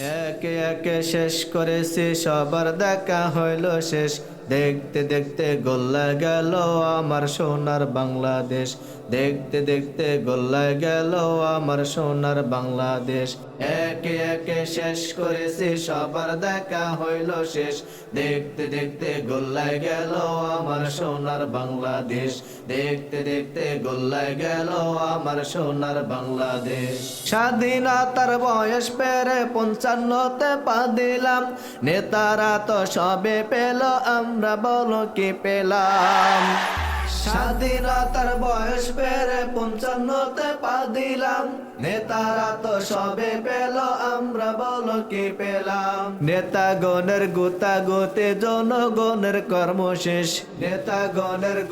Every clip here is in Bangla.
একে একে শেষ করেছি সবার দেখা হইল শেষ। দেখতে দেখতে গোল্লা গেল আমার সোনার বাংলাদেশ। দেখতে দেখতে গোল্লা গেল আমার সোনার বাংলাদেশ। একে একে শেষ করেছি, সবার দেখা হইল শেষ। দেখতে দেখতে গোল্লায় গেল আমার সোনার বাংলাদেশ। দেখতে দেখতে গোল্লায় গেল আমার সোনার বাংলাদেশ। স্বাধীনতার বয়স পেরে পঞ্চান্নতে পা দিলাম। নেতারা তো সবে পেল বলো কে পেলাম? স্বাধীনতার বয়স পেরে পঞ্চান্নতে পা দিলাম। নেতারা তো সবে পেল, আমরা বলো কি পেলাম? নেতাগণের গোতা গোতে জনগণের কর্ম শেষ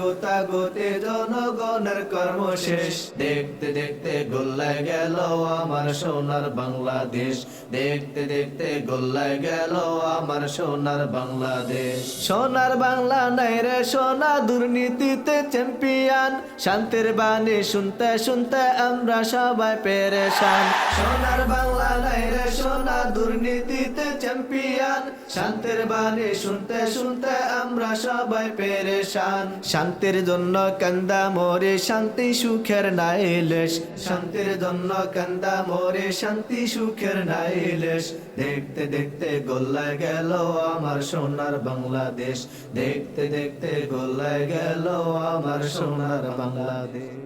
গোতা গোতে জনগণের কর্ম শেষ দেখতে দেখতে গোল্লায় গেল আমার সোনার বাংলাদেশ। দেখতে দেখতে গোল্লায় গেল আমার সোনার বাংলাদেশ। সোনার বাংলা নাই রে, সোনা দুর্নীতিতে চ্যাম্পিয়ন। শান্তির বাণী শুনতে শুনতে আমরা সবাই পেরেশান। সোনার বাংলা নাই রে সোনা, দুর্নীতিতে চ্যাম্পিয়ন। শান্তির বাণী শুনতে শুনতে আমরা সবাই পেরেশান। শান্তির জন্য কান্দা মরে শান্তি সুখের নাইলেশ শান্তির জন্য কান্দা মরে শান্তি সুখের নাইলেশ দেখতে দেখতে গোল্লায় গেল আমার সোনার বাংলাদেশ। দেখতে দেখতে গোল্লায় গেল আমার সোনার বাংলাদেশ।